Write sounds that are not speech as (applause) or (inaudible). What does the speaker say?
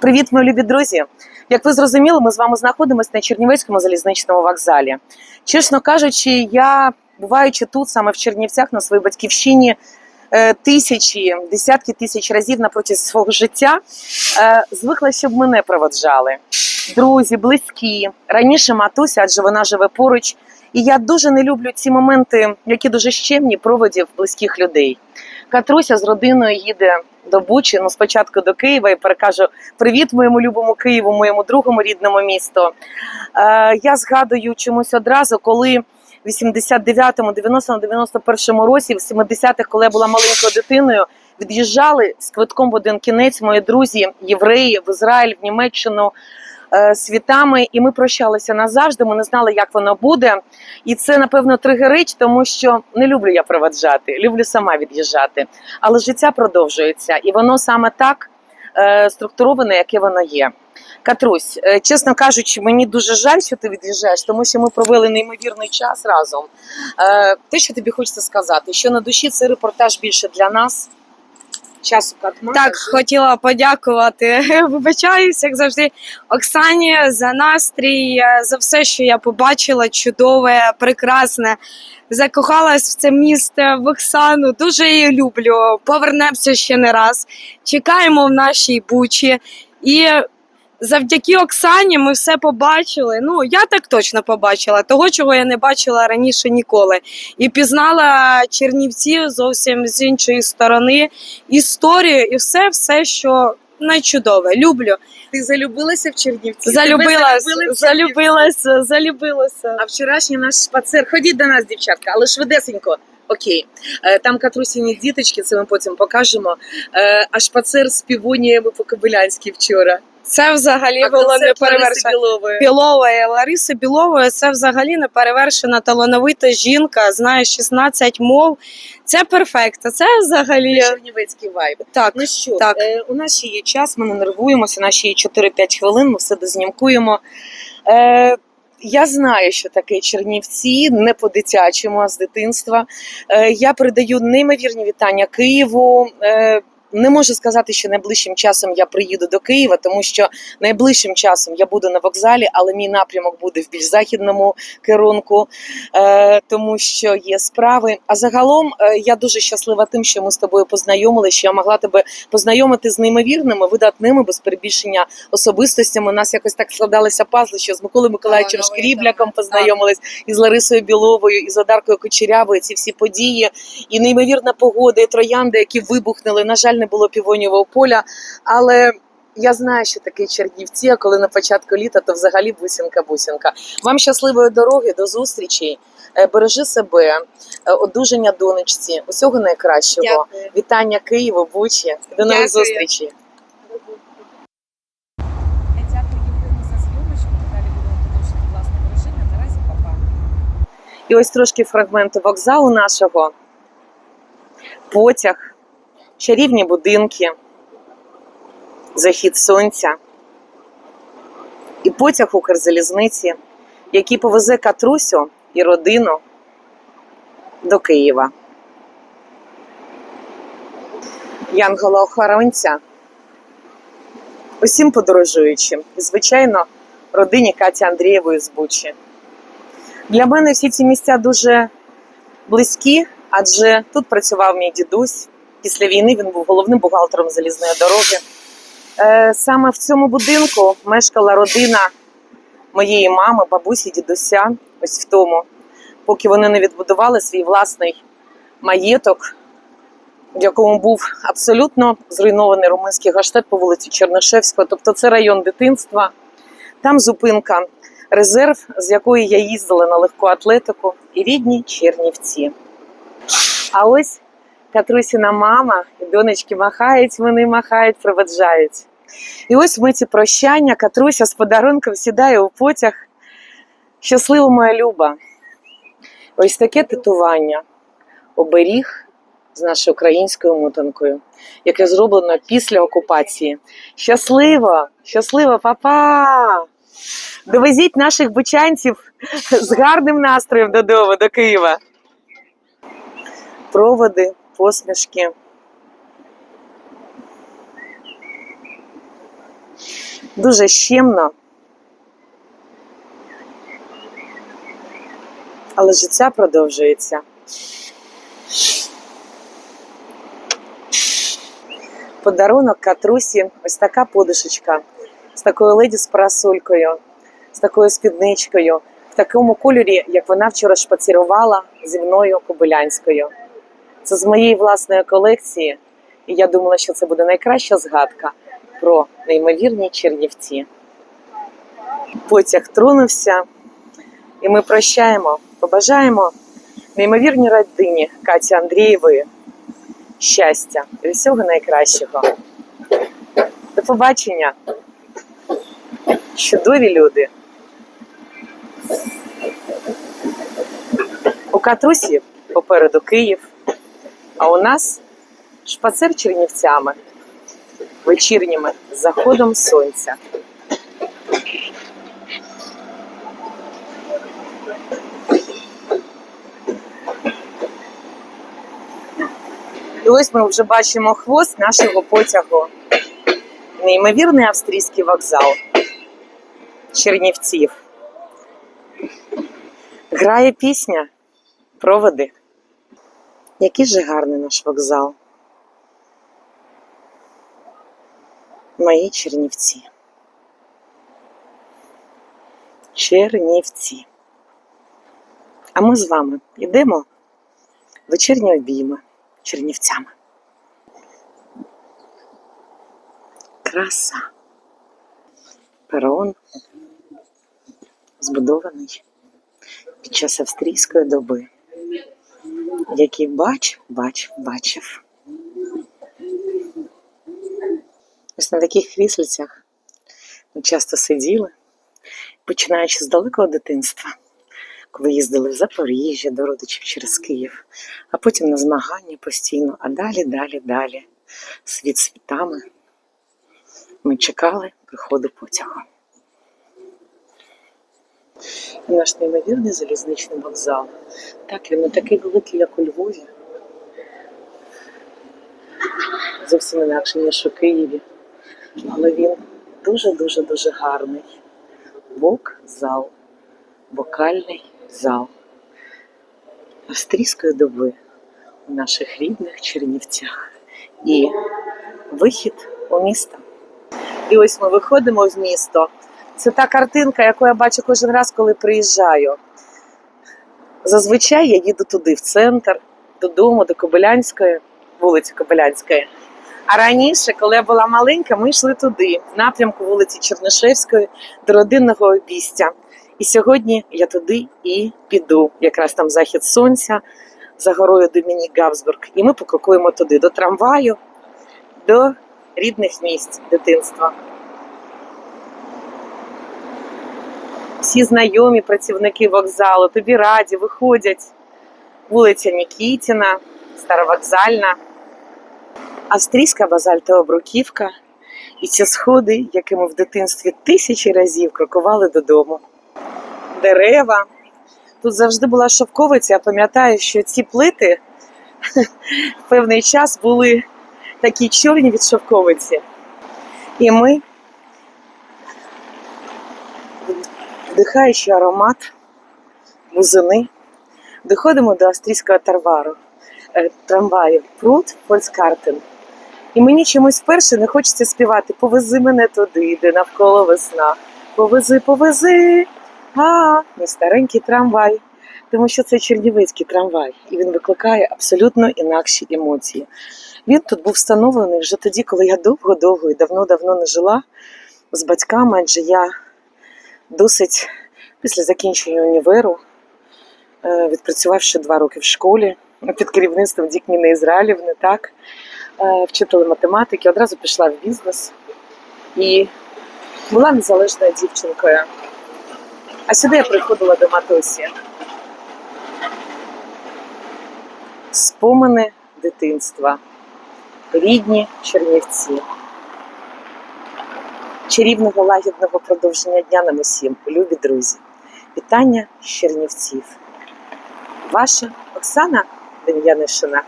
Привіт, мої любі друзі! Як ви зрозуміли, ми з вами знаходимося на Чернівецькому залізничному вокзалі. Чесно кажучи, я буваючи тут, саме в Чернівцях, на своїй батьківщині, е, тисячі, десятки тисяч разів на протязі свого життя е, звикла, щоб мене проводжали. Друзі, близькі. Раніше матуся, адже вона живе поруч. І я дуже не люблю ці моменти, які дуже щемні проводів близьких людей. Катруся з родиною їде до Бучі, ну спочатку до Києва і перекажу привіт моєму любому Києву, моєму другому рідному місту. Е, я згадую чомусь одразу, коли в 89-му, 90-му, 91-му році, в 70-х, коли я була маленькою дитиною, від'їжджали з квитком в один кінець мої друзі, євреї в Ізраїль, в Німеччину. Е, Світами, і ми прощалися назавжди. Ми не знали, як воно буде. І це, напевно, тригерить, тому що не люблю я проведжати, люблю сама від'їжджати. Але життя продовжується, і воно саме так е, структуроване, яке воно є. Катрусь, е, чесно кажучи, мені дуже жаль, що ти від'їжджаєш, тому що ми провели неймовірний час разом. Те, що тобі хочеться сказати, що на душі цей репортаж більше для нас. Часу катма. Так, хотіла подякувати. (laughs) Вибачаюсь, як завжди, Оксані за настрій, е, за все, що я побачила, чудове, прекрасне. Закохалась в це місто в Оксану. Дуже її люблю. Повернемося ще не раз. Чекаємо в нашій бучі. І завдяки Оксані ми все побачили. Ну, я так точно побачила, того, чого я не бачила раніше ніколи. І пізнала Чернівці зовсім з іншої сторони історію і все, все, що найчудове. Люблю. Ти залюбилася в Чернівці? Залюбилась, в залюбилася, залюбилася. А вчорашній наш шпацер. Ходіть до нас, дівчатка, але швидесенько. Окей, Е, там катрусіні діточки, це ми потім покажемо. Е, А шпацер з півоніями по Кобилянській вчора. Це взагалі А було концерт Лариси неперевершено. Білової. Білової Лариси Білової це взагалі неперевершена талановита жінка, знає 16 мов. Це перфекто. Це взагалі Чернівецький вайб. так. Ну що, Так. Е, у нас ще є час, ми не нервуємося, у нас ще є 4-5 хвилин, ми все дознімкуємо. Е, я знаю, що таке Чернівці, не по-дитячому, а з дитинства. Е, я передаю неймовірні вітання Києву. Е, не можу сказати, що найближчим часом я приїду до Києва, тому що найближчим часом я буду на вокзалі, але мій напрямок буде в більш західному керунку, е, тому що є справи. А загалом е, я дуже щаслива тим, що ми з тобою познайомилися, що я могла тебе познайомити з неймовірними, видатними, без перебільшення особистостями. У нас якось так складалися пазли, що з Миколою Миколаївичем Шкрібляком познайомились, і з Ларисою Біловою, і з Одаркою Кочерявою. Ці всі події, і неймовірна погода, і троянди, які вибухнули. На жаль, не було півонівого поля, але. Я знаю, що таке Чернівці, а коли на початку літа, то взагалі бусінка-бусінка. Вам щасливої дороги, до зустрічі. Е, Бережи себе, е, одужання донечці, усього найкращого. Дякую. Вітання Києву, Бучі. До нових зустрічей. І ось трошки фрагменти вокзалу нашого. Потяг, чарівні будинки, захід сонця. І потяг Укрзалізниці, який повезе Катрусю і родину до Києва. Янгола охоронця. Усім подорожуючим. І, звичайно, родині Каті Андрієвої з Бучі. Для мене всі ці місця дуже близькі, адже тут працював мій дідусь. Після війни він був головним бухгалтером залізної дороги. Е, Саме в цьому будинку мешкала родина моєї мами, бабусі, дідуся. Ось в тому, поки вони не відбудували свій власний маєток, в якому був абсолютно зруйнований румунський гаштет по вулиці Чернишевського. Тобто це район дитинства. Там зупинка резерв, з якої я їздила на легку атлетику, і рідні Чернівці. А ось Катрусіна мама донечки махають, вони махають, проведжають. І ось ми ці прощання, Катруся з подарунком сідає у потяг. Щасливо, моя Люба. Ось таке титування. Оберіг з нашою українською мутанкою, яке зроблено після окупації. Щасливо! Щасливо, папа! Довезіть наших бучанців з гарним настроєм додому, до Києва. Проводи, посмішки. Дуже щемно. Але життя продовжується. Подарунок Катрусі ось така подушечка з такою леді з парасолькою, з такою спідничкою, в такому кольорі, як вона вчора шпацірувала зі мною Кобилянською. Це з моєї власної колекції, і я думала, що це буде найкраща згадка про неймовірні Чернівці. Потяг тронувся, і ми прощаємо, побажаємо неймовірній родині Каті Андрієвої щастя і всього найкращого. До побачення, чудові люди. У Катрусі попереду Київ, а у нас шпацер Чернівцями, вечірніми з заходом сонця. І ось ми вже бачимо хвост нашого потягу. Неймовірний австрійський вокзал Чернівців. Грає пісня, проводи. Який же гарний наш вокзал. Мої Чернівці. Чернівці. А ми з вами йдемо вечірні обійми Чернівцями. Краса. Перон збудований під час австрійської доби, який бач, бач, бачив. Ось на таких кріслицях ми часто сиділи, починаючи з далекого дитинства, коли їздили в Запоріжжя до родичів через Київ, а потім на змагання постійно, а далі, далі, далі, світ світами. Ми чекали приходу потягу. І наш неймовірний залізничний вокзал. Так, він не такий великий, як у Львові. Зовсім інакше, ніж у Києві. Але він дуже-дуже дуже гарний. Вокзал. Вокальний зал. Австрійської доби у наших рідних Чернівцях. І вихід у місто. І ось ми виходимо в місто. Це та картинка, яку я бачу кожен раз, коли приїжджаю. Зазвичай я їду туди, в центр, додому, до Кобилянської, вулиці Кобилянської. А раніше, коли я була маленька, ми йшли туди, в напрямку вулиці Чернишевської, до родинного обістя. І сьогодні я туди і піду. Якраз там захід сонця за горою Домінік Габсбург. І ми покрокуємо туди, до трамваю, до рідних місць дитинства. Всі знайомі працівники вокзалу тобі раді, виходять. Вулиця Нікітіна, Старовокзальна, австрійська базальтова бруківка і ці сходи, якими в дитинстві тисячі разів крокували додому. Дерева. Тут завжди була шовковиця. Я пам'ятаю, що ці плити в (laughs) певний час були такі чорні від шовковиці. І ми, вдихаючи аромат бузини, доходимо до австрійського тарвару, е, трамваю Прут Фолькскартен. І мені чомусь вперше не хочеться співати Повези мене туди, де навколо весна. Повези, повези, а мій старенький трамвай. Тому що це чернівецький трамвай, і він викликає абсолютно інакші емоції. Він тут був встановлений вже тоді, коли я довго-довго і давно-давно не жила з батьками, адже я досить після закінчення універу, е, відпрацювавши два роки в школі під керівництвом Дікніни Ізраїлівни, так, е, вчителем математики, одразу пішла в бізнес і була незалежною дівчинкою. А сюди я приходила до матусі. Спомини дитинства, рідні Чернівці. Чарівного лагідного продовження дня нам усім, любі друзі. Вітання з Чернівців. Ваша Оксана Дем'янишина.